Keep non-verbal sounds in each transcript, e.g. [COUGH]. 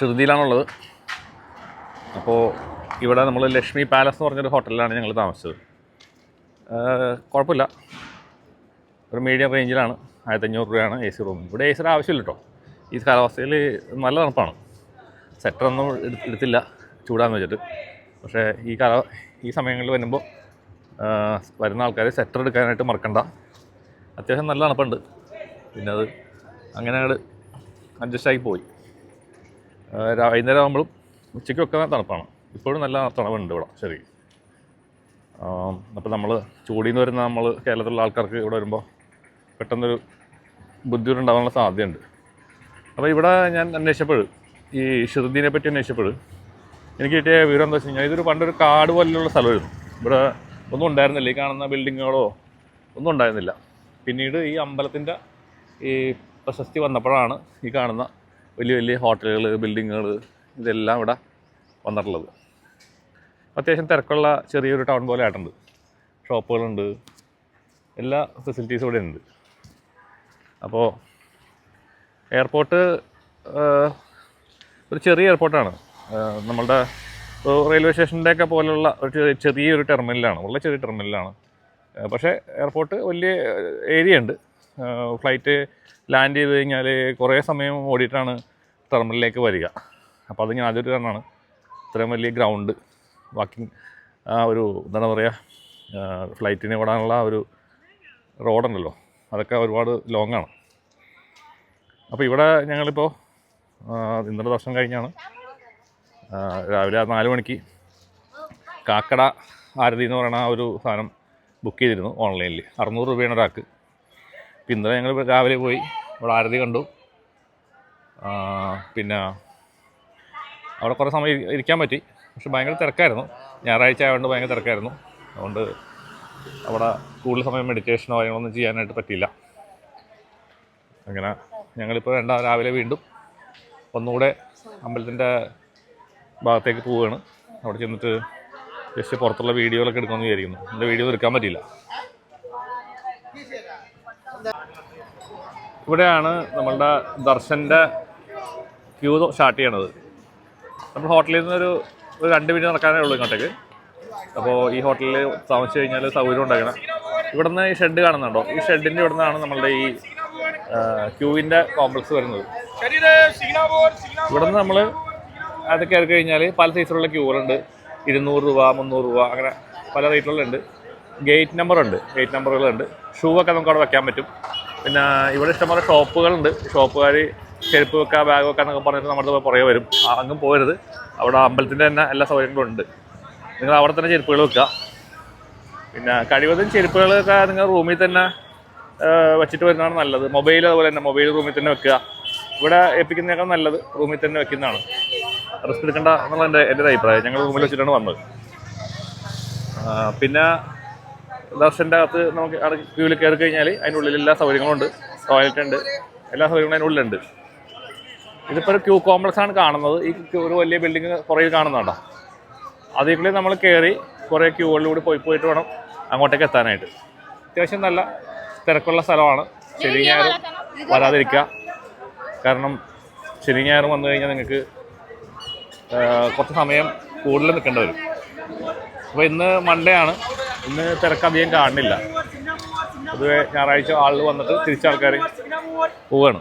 ഷിർദിയിലാണുള്ളത് അപ്പോൾ ഇവിടെ നമ്മൾ ലക്ഷ്മി പാലസ് എന്ന് പറഞ്ഞൊരു ഹോട്ടലിലാണ് ഞങ്ങൾ താമസിച്ചത്. കുഴപ്പമില്ല. ഒരു മീഡിയം റേഞ്ചിലാണ്. ആയിരത്തഞ്ഞൂറ് രൂപയാണ് എ സി റൂം. ഇവിടെ എ സിയുടെ ആവശ്യമില്ല കേട്ടോ. ഈ കാലാവസ്ഥയിൽ നല്ല തണുപ്പാണ്. സെറ്ററൊന്നും എടു- എടുത്തില്ല. ചൂടാന്ന് വെച്ചിട്ട്. പക്ഷേ ഈ കാല ഈ സമയങ്ങളിൽ വരുമ്പോൾ വരുന്ന ആൾക്കാർ സെറ്റർ എടുക്കാനായിട്ട് മറക്കണ്ട. അത്യാവശ്യം നല്ല തണുപ്പുണ്ട്. പിന്നെ അത് അങ്ങനെ അഡ്ജസ്റ്റ് ആയി പോയി. വൈകുന്നേരം ആകുമ്പോഴും ഉച്ചയ്ക്കൊക്കെ തണുപ്പാണ്. ഇപ്പോഴും നല്ല തണുപ്പുണ്ട് ഇവിടെ ശരി. അപ്പോൾ നമ്മൾ ചൂടിൽ നിന്ന് വരുന്ന നമ്മൾ കേരളത്തിലുള്ള ആൾക്കാർക്ക് ഇവിടെ വരുമ്പോൾ പെട്ടെന്നൊരു ബുദ്ധിമുട്ടുണ്ടാകാനുള്ള സാധ്യതയുണ്ട്. അപ്പോൾ ഇവിടെ ഞാൻ അന്വേഷിച്ചപ്പോൾ ഈ ഷിർദീനെ പറ്റി അന്വേഷിച്ചപ്പോൾ എനിക്ക് കിട്ടിയ വിവരം എന്താ വെച്ച് കഴിഞ്ഞാൽ ഇതൊരു പണ്ടൊരു കാട് പോലെയുള്ള സ്ഥലമായിരുന്നു. ഇവിടെ ഒന്നും ഉണ്ടായിരുന്നില്ല. ഈ കാണുന്ന ബിൽഡിങ്ങുകളോ ഒന്നും ഉണ്ടായിരുന്നില്ല. പിന്നീട് ഈ അമ്പലത്തിന്റെ ഈ പ്രശസ്തി വന്നപ്പോഴാണ് ഈ കാണുന്ന വലിയ വലിയ ഹോട്ടലുകൾ ബിൽഡിങ്ങുകൾ ഇതെല്ലാം ഇവിടെ വന്നിട്ടുള്ളത്. അത്യാവശ്യം തിരക്കുള്ള ചെറിയൊരു ടൗൺ പോലെ ആയിട്ടുണ്ട്. ഷോപ്പുകളുണ്ട്. എല്ലാ ഫെസിലിറ്റീസും ഇവിടെ ഉണ്ട്. അപ്പോൾ എയർപോർട്ട് ഒരു ചെറിയ എയർപോർട്ടാണ് നമ്മളുടെ റെയിൽവേ സ്റ്റേഷന്റെയൊക്കെ പോലുള്ള ഒരു ചെറിയൊരു ടെർമിനലാണ് വളരെ ചെറിയ ടെർമിനലാണ് പക്ഷേ എയർപോർട്ട് വലിയ ഏരിയ ഉണ്ട്. ഫ്ലൈറ്റ് ലാൻഡ് ചെയ്ത് കഴിഞ്ഞാൽ കുറേ സമയം ഓടിയിട്ടാണ് ടെർമിനലിലേക്ക് വരിക. അപ്പോൾ അത് ഞാൻ അതൊരു കാരണമാണ്. ഇത്രയും വലിയ ഗ്രൗണ്ട് വാക്കിംഗ് ആ ഒരു എന്താണ് പറയുക ഫ്ലൈറ്റിന് ഓടാനുള്ള ഒരു റോഡുണ്ടല്ലോ അതൊക്കെ ഒരുപാട് ലോങ് ആണ്. അപ്പോൾ ഇവിടെ ഞങ്ങളിപ്പോൾ ഇന്നലെ ദർശനം കഴിഞ്ഞാണ്. രാവിലെ നാല് മണിക്ക് കാക്കട ആരതി എന്ന് പറയുന്ന ആ ഒരു സാധനം ബുക്ക് ചെയ്തിരുന്നു ഓൺലൈനിൽ അറുന്നൂറ് രൂപയാണ് ഒരാൾക്ക്. ഇന്നലെ ഞങ്ങൾ രാവിലെ പോയി. ഇവിടെ ആരതി കണ്ടു. പിന്നെ അവിടെ കുറേ സമയം ഇരിക്കാൻ പറ്റി. പക്ഷെ ഭയങ്കര തിരക്കായിരുന്നു. ഞായറാഴ്ച ആയതുകൊണ്ട് ഭയങ്കര തിരക്കായിരുന്നു. അതുകൊണ്ട് അവിടെ കൂടുതൽ സമയം മെഡിറ്റേഷനോ കാര്യങ്ങളൊന്നും ചെയ്യാനായിട്ട് പറ്റിയില്ല. അങ്ങനെ ഞങ്ങളിപ്പോൾ വേണ്ട രാവിലെ വീണ്ടും ഒന്നുകൂടെ അമ്പലത്തിന്റെ ഭാഗത്തേക്ക് പോവുകയാണ്. അവിടെ ചെന്നിട്ട് ജസ്റ്റ് പുറത്തുള്ള വീഡിയോകളൊക്കെ എടുക്കണമെന്ന് വിചാരിക്കുന്നു. എന്റെ വീഡിയോ എടുക്കാൻ പറ്റിയില്ല. ഇവിടെയാണ് നമ്മളുടെ ദർശന്റെ ക്യൂ സ്റ്റാർട്ട് ചെയ്യണത്. നമ്മൾ ഹോട്ടലിൽ നിന്നൊരു ഒരു രണ്ട് മിനിറ്റ് നടക്കാനേ ഉള്ളൂ ഇങ്ങോട്ടേക്ക്. അപ്പോൾ ഈ ഹോട്ടലിൽ താമസിച്ച് കഴിഞ്ഞാൽ സൗകര്യം ഉണ്ടാക്കണം. ഇവിടെ നിന്ന് ഈ ഷെഡ് കാണുന്നുണ്ടോ? ഈ ഷെഡിന്റെ ഇവിടെ നിന്നാണ് നമ്മളുടെ ഈ ക്യൂവിന്റെ കോംപ്ലക്സ് വരുന്നത്. ഇവിടുന്ന് നമ്മൾ അത് കയറി കഴിഞ്ഞാൽ പല സൈസിലുള്ള ക്യൂകളുണ്ട് ഇരുന്നൂറ് രൂപ മുന്നൂറ് രൂപ അങ്ങനെ പല റേറ്റുകളുണ്ട് ഗേറ്റ് നമ്പറുണ്ട് ഗേറ്റ് നമ്പറുകളുണ്ട് ഷൂ ഒക്കെ നമുക്ക് അവിടെ വയ്ക്കാൻ പറ്റും. പിന്നെ ഇവിടെ ഇഷ്ടംപോലെ ഷോപ്പുകളുണ്ട്. ഷോപ്പുകാർ ചെരുപ്പ് വെക്കുക ബാഗ് വെക്കുക എന്നൊക്കെ പറഞ്ഞിട്ട് നമ്മുടെ പുറകെ വരും. അങ്ങും പോരുത് അവിടെ അമ്പലത്തിന്റെ തന്നെ എല്ലാ സൗകര്യങ്ങളും ഉണ്ട്. നിങ്ങൾ അവിടെ തന്നെ ചെരുപ്പുകൾ വെക്കുക. പിന്നെ കഴിവതും ചെരുപ്പുകളൊക്കെ നിങ്ങൾ റൂമിൽ തന്നെ വെച്ചിട്ട് വരുന്നതാണ് നല്ലത്. മൊബൈൽ അതുപോലെ തന്നെ മൊബൈൽ റൂമിൽ തന്നെ വെക്കുക. ഇവിടെ ഏൽപ്പിക്കുന്നതിനേക്കാൾ നല്ലത് റൂമിൽ തന്നെ വെക്കുന്നതാണ്. റിസ്ക് എടുക്കേണ്ട എന്നുള്ള എന്റെ എന്റെ അഭിപ്രായം. ഞങ്ങൾ റൂമിൽ വെച്ചിട്ടാണ് വന്നത്. പിന്നെ ദർശന്റെ അകത്ത് നമുക്ക് ക്യൂവിൽ കയറി കഴിഞ്ഞാൽ അതിന്റെ ഉള്ളിൽ എല്ലാ സൗകര്യങ്ങളും ഉണ്ട്. ടോയ്ലറ്റ് ഉണ്ട്. എല്ലാ സൗകര്യങ്ങളും അതിന്റെ ഉള്ളിലുണ്ട്. ഇതിപ്പോൾ ഒരു ക്യൂ കോംപ്ലക്സ് ആണ് കാണുന്നത്. ഈ ഒരു വലിയ ബിൽഡിംഗ് കുറേ കാണുന്നുണ്ടോ അതേക്കുള്ളിൽ നമ്മൾ കയറി കുറേ ക്യൂകളിലൂടെ പോയി പോയിട്ട് വേണം അങ്ങോട്ടേക്ക് എത്താനായിട്ട്. അത്യാവശ്യം നല്ല തിരക്കുള്ള സ്ഥലമാണ്. ശനി ഞായറും വരാതിരിക്കുക. കാരണം ശനി വന്നു കഴിഞ്ഞാൽ നിങ്ങൾക്ക് കുറച്ച് സമയം കൂടുതൽ നിൽക്കേണ്ടി വരും. അപ്പോൾ ഇന്ന് മൺഡേ ആണ്. ഇന്ന് തിരക്കധികം കാണുന്നില്ല. പൊതുവെ ഞായറാഴ്ച ആളുകൾ വന്നിട്ട് തിരിച്ചാൾക്കാർ പോവാണ്.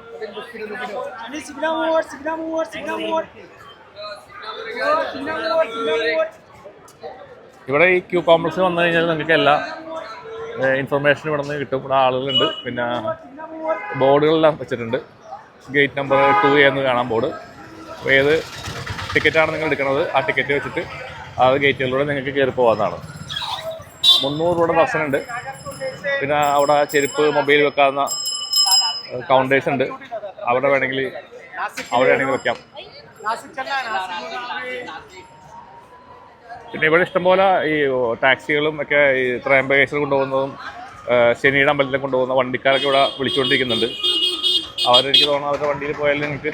ഇവിടെ ഈ ക്യൂ കോംപ്ലക്സിൽ വന്നു കഴിഞ്ഞാൽ നിങ്ങൾക്ക് എല്ലാ ഇൻഫർമേഷനും ഇവിടെ നിന്ന് കിട്ടും. ഇവിടെ ആളുകളുണ്ട്. പിന്നെ ബോർഡുകളെല്ലാം വെച്ചിട്ടുണ്ട്. ഗേറ്റ് നമ്പർ ടു എന്ന് കാണാൻ ബോർഡ്. അപ്പോൾ ഏത് ടിക്കറ്റാണ് നിങ്ങൾ എടുക്കുന്നത്? ആ ടിക്കറ്റ് വെച്ചിട്ട് ആ ഗേറ്റുകളിലൂടെ നിങ്ങൾക്ക് കയറി പോകാവുന്നതാണ് മുന്നൂറ് രൂപയുടെ ദർശനമുണ്ട് പിന്നെ അവിടെ ചെരുപ്പ് മൊബൈൽ വെക്കാവുന്ന കൗണ്ടേഴ്സ് ഉണ്ട്. അവിടെ വേണമെങ്കിൽ അവിടെ വേണമെങ്കിൽ വെക്കാം. പിന്നെ ഇവിടെ ഇഷ്ടംപോലെ ഈ ടാക്സികളും ഒക്കെ ഈ ത്രയംബകേശ്വർ കൊണ്ടുപോകുന്നതും ശനിയുടെ അമ്പലത്തിൽ കൊണ്ടുപോകുന്ന വണ്ടിക്കാരൊക്കെ ഇവിടെ വിളിച്ചുകൊണ്ടിരിക്കുന്നുണ്ട്. അവരെനിക്ക് തോന്നുന്നു അവരുടെ വണ്ടിയിൽ പോയാൽ നിങ്ങൾക്ക്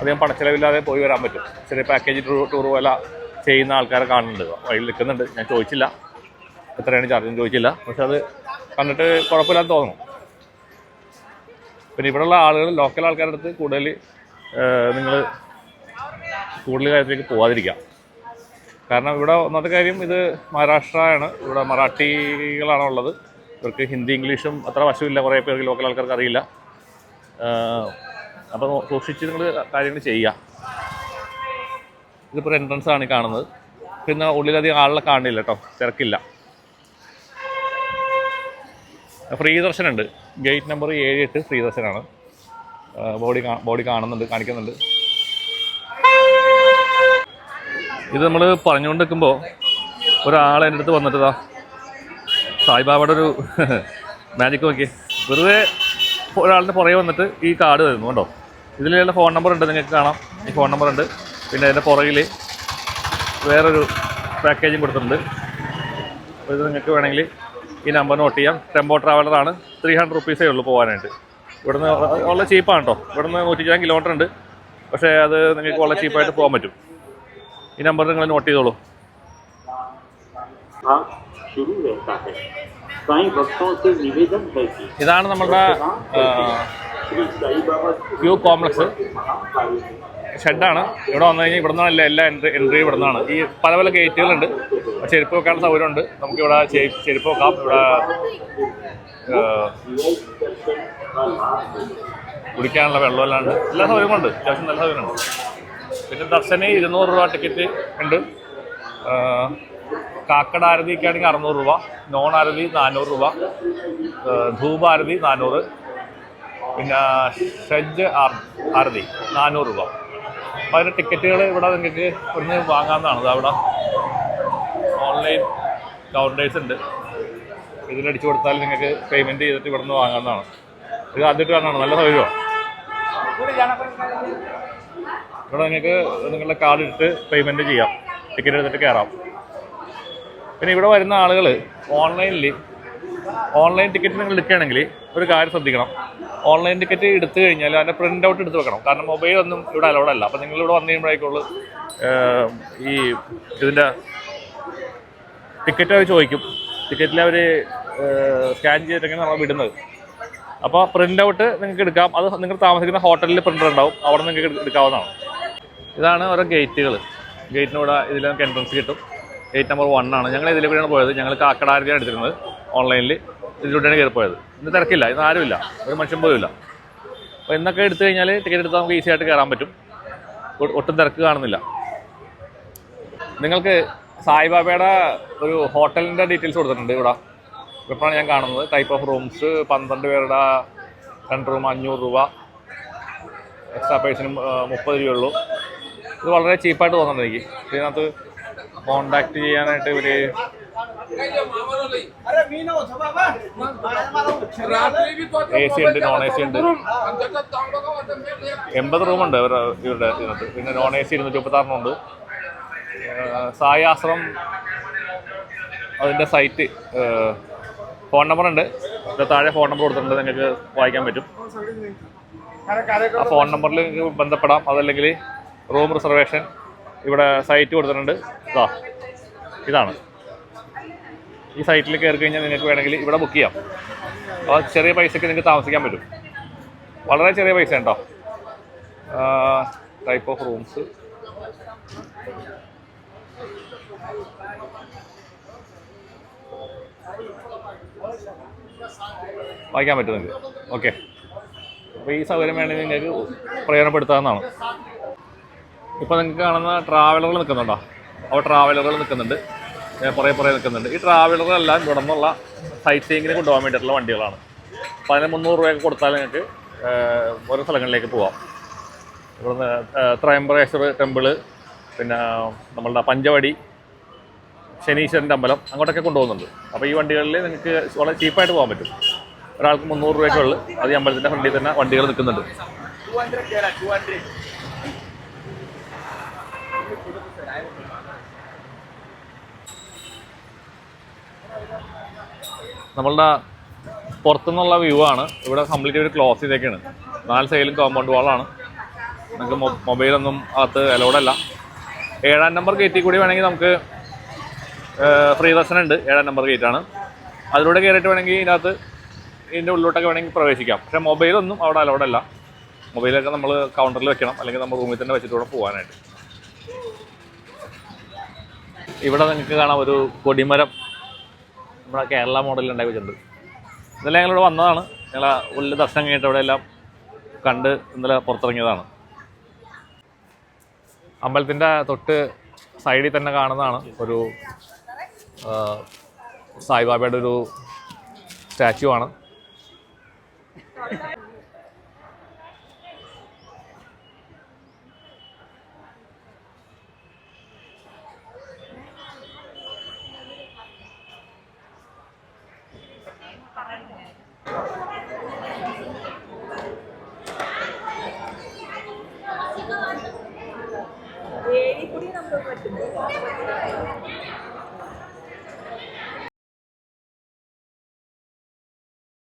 അധികം പണച്ചിലവില്ലാതെ പോയി വരാൻ പറ്റും. ചെറിയ പാക്കേജ് ടൂർ ടൂർ പോലെ ചെയ്യുന്ന ആൾക്കാരെ കാണുന്നുണ്ട്. വഴിയിൽ നിൽക്കുന്നുണ്ട്. ഞാൻ ചോദിച്ചില്ല. എത്രയാണ് ചാർജ് ചോദിച്ചില്ല. പക്ഷെ അത് കണ്ടിട്ട് കുഴപ്പമില്ലാന്ന് തോന്നുന്നു. പിന്നെ ഇവിടെയുള്ള ആളുകൾ ലോക്കൽ ആൾക്കാരുടെ അടുത്ത് കൂടുതൽ നിങ്ങൾ കൂടുതൽ കാര്യത്തിലേക്ക് പോകാതിരിക്കാം കാരണം ഇവിടെ ഒന്നാമത്തെ കാര്യം ഇത് മഹാരാഷ്ട്രയാണ്. ഇവിടെ മറാഠികളാണ് ഉള്ളത്. ഇവർക്ക് ഹിന്ദി ഇംഗ്ലീഷും അത്ര വശമില്ല. കുറേ പേർക്ക് ലോക്കൽ ആൾക്കാർക്ക് അറിയില്ല. അപ്പോൾ സൂക്ഷിച്ച് നിങ്ങൾ കാര്യങ്ങൾ ചെയ്യുക. ഇതിപ്പോൾ എൻട്രൻസ് ആണ് കാണുന്നത്. പിന്നെ ഉള്ളിലധികം ആളെ കാണില്ല കേട്ടോ. തിരക്കില്ല. ഫ്രീ ദർശനുണ്ട് ഗേറ്റ് നമ്പർ ഏഴ് എട്ട് ഫ്രീ ദർശനാണ് ബോഡി ബോഡി കാണുന്നുണ്ട് കാണിക്കുന്നുണ്ട്. ഇത് നമ്മൾ പറഞ്ഞുകൊണ്ട് നിൽക്കുമ്പോൾ ഒരാൾ എന്റെ അടുത്ത് വന്നിട്ടതാ സായിബാബയുടെ ഒരു [LAUGHS] മാജിക് നോക്കി വെറുതെ ഒരാളിന്റെ പുറകെ വന്നിട്ട് ഈ കാർഡ് തരുന്നു കേട്ടോ ഇതിലുള്ള ഫോൺ നമ്പർ ഉണ്ട് നിങ്ങൾക്ക് കാണാം. ഈ ഫോൺ നമ്പർ ഉണ്ട്. പിന്നെ അതിന്റെ പുറകിൽ വേറൊരു പാക്കേജും കൊടുത്തിട്ടുണ്ട്. ഇത് നിങ്ങൾക്ക് വേണമെങ്കിൽ ഈ നമ്പർ നോട്ട് ചെയ്യാം. ടെമ്പോ ട്രാവലറാണ് ത്രീ ഹൺഡ്രഡ് റുപ്പീസേ ഉള്ളൂ പോകാനായിട്ട് ഇവിടുന്ന് വളരെ ചീപ്പാണ് കേട്ടോ ഇവിടുന്ന് നൂറ്റി ഇരുപത് കിലോമീറ്റർ ഉണ്ട്. പക്ഷേ അത് നിങ്ങൾക്ക് വളരെ ചീപ്പായിട്ട് പോകാൻ പറ്റും. ഈ നമ്പർ നിങ്ങൾ നോട്ട് ചെയ്തോളൂ. ഇതാണ് നമ്മുടെ വ്യൂ കോംപ്ലക്സ് ഷെഡാണ്. ഇവിടെ വന്നു കഴിഞ്ഞാൽ ഇവിടെ നിന്നാണ് എല്ലാ എൻട്രി എൻട്രി ഇവിടെ നിന്നാണ് ഈ പല പല ഗേറ്റുകളുണ്ട് ചെരുപ്പ് വെക്കാനുള്ള സൗകര്യമുണ്ട്. നമുക്കിവിടെ ചെരുപ്പ് വെക്കാം. ഇവിടെ കുടിക്കാനുള്ള വെള്ളമല്ലാണ്ട് എല്ലാ സൗകര്യങ്ങളുണ്ട് അത്യാവശ്യം നല്ല സൗകര്യമുണ്ട്. പിന്നെ ദർശന ഇരുന്നൂറ് രൂപ ടിക്കറ്റ് ഉണ്ട്. കാക്കട കാക്കട ആരതിക്കാണെങ്കിൽ അറുന്നൂറ് രൂപ. നോൺ ആരതി നാനൂറ് രൂപ. ധൂപ ആരതി നാനൂറ്. പിന്നെ ഷെഡ് ആർ ആരതി നാനൂറ് രൂപ. അപ്പോൾ അതിന്റെ ടിക്കറ്റുകൾ ഇവിടെ നിങ്ങൾക്ക് ഇവിടുന്ന് വാങ്ങാവുന്നതാണ്. അവിടെ ഓൺലൈൻ കൗണ്ടേഴ്സ് ഉണ്ട്. ഇതിലടിച്ചു കൊടുത്താൽ നിങ്ങൾക്ക് പേയ്മെന്റ് ചെയ്തിട്ട് ഇവിടുന്ന് വാങ്ങാവുന്നതാണ്. ഇത് ആദ്യമായിട്ട് കാണാണ് നല്ല സൗകര്യമാണ് ഇവിടെ നിങ്ങൾക്ക് നിങ്ങളുടെ കാർഡ് ഇട്ട് പേയ്മെന്റ് ചെയ്യാം. ടിക്കറ്റ് എടുത്തിട്ട് കയറാം. പിന്നെ ഇവിടെ വരുന്ന ആളുകൾ ഓൺലൈനിൽ ഓൺലൈൻ ടിക്കറ്റ് നിങ്ങൾ എടുക്കുകയാണെങ്കിൽ ഒരു കാര്യം ശ്രദ്ധിക്കണം. ഓൺലൈൻ ടിക്കറ്റ് എടുത്തു കഴിഞ്ഞാൽ അതിന്റെ പ്രിന്റ് ഔട്ട് എടുത്ത് വെക്കണം. കാരണം മൊബൈൽ ഒന്നും ഇവിടെ അലൗഡ് അല്ല. അപ്പോൾ നിങ്ങൾ ഇവിടെ വന്നു കഴിയുമ്പോഴേക്കുള്ളൂ ഈ ഇതിന്റെ ടിക്കറ്റ് അവർ ചോദിക്കും. ടിക്കറ്റിൽ അവർ സ്കാൻ ചെയ്തിട്ടൊക്കെയാണ് നമ്മൾ വിടുന്നത്. അപ്പോൾ പ്രിന്റ് ഔട്ട് നിങ്ങൾക്ക് എടുക്കാം. അത് നിങ്ങൾ താമസിക്കുന്ന ഹോട്ടലിൽ പ്രിന്റർ ഉണ്ടാവും. അവിടെ നിങ്ങൾക്ക് എടു- എടുക്കാവുന്നതാണ്. ഇതാണ് ഓരോ ഗേറ്റുകൾ ഗേറ്റിനൂടെ ഇതിൽ നമുക്ക് എൻട്രൻസ് കിട്ടും. ഗേറ്റ് നമ്പർ വൺ ആണ്. ഞങ്ങൾ ഇതിലെ കൂടെയാണ് പോയത്. ഞങ്ങൾ കാക്കടാരിലാണ് എടുത്തിരുന്നത് ഓൺലൈനിൽ ഇതിലൂടെയാണ് കയറി പോയത് ഇന്ന് തിരക്കില്ല ഇന്ന് ആരുമില്ല ഒരു മനുഷ്യൻ പോലും ഇല്ല. അപ്പോൾ ഇന്നൊക്കെ എടുത്തു കഴിഞ്ഞാൽ ടിക്കറ്റ് എടുത്താൽ നമുക്ക് ഈസി ആയിട്ട് കയറാൻ പറ്റും. ഒട്ടും തിരക്ക് കാണുന്നില്ല. നിങ്ങൾക്ക് സായിബാബയുടെ ഒരു ഹോട്ടലിന്റെ ഡീറ്റെയിൽസ് കൊടുത്തിട്ടുണ്ട് ഇവിടെ. ഇപ്പോഴാണ് ഞാൻ കാണുന്നത്. ടൈപ്പ് ഓഫ് റൂംസ് പന്ത്രണ്ട് പേരുടെ രണ്ട് റൂം അഞ്ഞൂറ് രൂപ. എക്സ്ട്രാ പേഴ്സിന് മുപ്പത് രൂപയുള്ളൂ. ഇത് വളരെ ചീപ്പായിട്ട് തോന്നുന്നുണ്ട് എനിക്ക്. ഇതിനകത്ത് കോണ്ടാക്ട് ചെയ്യാനായിട്ട് ഇവർ സി ഉണ്ട് നോൺ എ സി ഉണ്ട്. എൺപത് റൂമുണ്ട് ഇവരുടെ ഇതിനകത്ത്. പിന്നെ നോൺ എ സി ഇരുന്നൂറ്റി മുപ്പത്താറിനുണ്ട് സായാശ്രം അതിന്റെ സൈറ്റ് ഫോൺ നമ്പർ ഉണ്ട്. താഴെ ഫോൺ നമ്പർ കൊടുത്തിട്ടുണ്ട്. നിങ്ങൾക്ക് വായിക്കാൻ പറ്റും. ആ ഫോൺ നമ്പറിൽ ബന്ധപ്പെടാം. അതല്ലെങ്കിൽ റൂം റിസർവേഷൻ ഇവിടെ സൈറ്റ് കൊടുത്തിട്ടുണ്ട്. ഇതാ ഇതാണ്. ഈ സൈറ്റിൽ കയറി കഴിഞ്ഞാൽ നിങ്ങൾക്ക് വേണമെങ്കിൽ ഇവിടെ ബുക്ക് ചെയ്യാം. അപ്പോൾ ചെറിയ പൈസയ്ക്ക് നിങ്ങൾക്ക് താമസിക്കാൻ പറ്റും. വളരെ ചെറിയ പൈസ ഉണ്ടോ? ടൈപ്പ് ഓഫ് റൂംസ് വായിക്കാൻ പറ്റും നിങ്ങൾക്ക്. ഓക്കെ അപ്പോൾ ഈ സൗകര്യം വേണമെങ്കിൽ നിങ്ങൾക്ക് പ്രയോജനപ്പെടുത്താവുന്നതാണ്. ഇപ്പോൾ നിങ്ങൾക്ക് കാണുന്ന ട്രാവലറുകൾ നിൽക്കുന്നുണ്ടോ? അപ്പോൾ ട്രാവലറുകൾ നിൽക്കുന്നുണ്ട്. ഏ, പുറകെ പുറകെ നിൽക്കുന്നുണ്ട്. ഈ ട്രാവലറെല്ലാം ഇവിടെ നിന്നുള്ള സൈറ്റ് സീയിങ്ങിന് കൊണ്ടുപോകാൻ വേണ്ടിയിട്ടുള്ള വണ്ടികളാണ്. അപ്പോൾ അതിന് മുന്നൂറ് രൂപയൊക്കെ കൊടുത്താൽ നിങ്ങൾക്ക് ഓരോ സ്ഥലങ്ങളിലേക്ക് പോവാം. ഇവിടുന്ന് ത്രയംബ്രേശ്വർ ടെമ്പിൾ പിന്നെ നമ്മളുടെ പഞ്ചവടി ശനീശ്വരന്റെ അമ്പലം അങ്ങോട്ടൊക്കെ കൊണ്ടുപോകുന്നുണ്ട്. അപ്പോൾ ഈ വണ്ടികളിൽ നിങ്ങൾക്ക് വളരെ ചീപ്പായിട്ട് പോകാൻ പറ്റും. ഒരാൾക്ക് മുന്നൂറ് രൂപയ്ക്കുള്ളൂ അത് ഈ അമ്പലത്തിന്റെ ഫ്രണ്ടിൽ തന്നെ വണ്ടികൾ നിൽക്കുന്നുണ്ട്. നമ്മളുടെ പുറത്തുനിന്നുള്ള വ്യൂ ആണ്. ഇവിടെ കംപ്ലീറ്റ് ഒരു ക്ലോസ് ചെയ്തേക്കാണ്. നാല് സൈഡിലും കോമ്പൗണ്ട് വാളാണ് നമുക്ക് മൊബൈലൊന്നും അകത്ത് അലോഡല്ല ഏഴാം നമ്പർ ഗേറ്റിൽ കൂടി വേണമെങ്കിൽ നമുക്ക് ഫ്രീ ദർശനം ഉണ്ട്. ഏഴാം നമ്പർ ഗേറ്റാണ് അതിലൂടെ കയറിയിട്ട് വേണമെങ്കിൽ ഇതിനകത്ത് ഇതിന്റെ ഉള്ളിലോട്ടൊക്കെ വേണമെങ്കിൽ പ്രവേശിക്കാം. പക്ഷേ മൊബൈലൊന്നും അവിടെ അലോഡല്ല മൊബൈലൊക്കെ നമ്മൾ കൗണ്ടറിൽ വെക്കണം. അല്ലെങ്കിൽ നമ്മൾ റൂമിൽ തന്നെ വെച്ചിട്ട് പോകാനായിട്ട്. ഇവിടെ നിങ്ങൾക്ക് കാണാം ഒരു കൊടിമരം. നമ്മുടെ കേരള മോഡലിൽ ഉണ്ടാക്കി വെച്ചിട്ടുണ്ട്. ഇന്നലെ ഞങ്ങളിവിടെ വന്നതാണ്. ഞങ്ങൾ ഉള്ളിൽ ദർശനം കഴിഞ്ഞിട്ട് ഇവിടെ എല്ലാം കണ്ട് ഇന്നലെ പുറത്തിറങ്ങിയതാണ്. അമ്പലത്തിന്റെ തൊട്ട് സൈഡിൽ തന്നെ കാണുന്നതാണ് ഒരു സായിബാബയുടെ ഒരു സ്റ്റാച്ചു ആണ്. like the movie.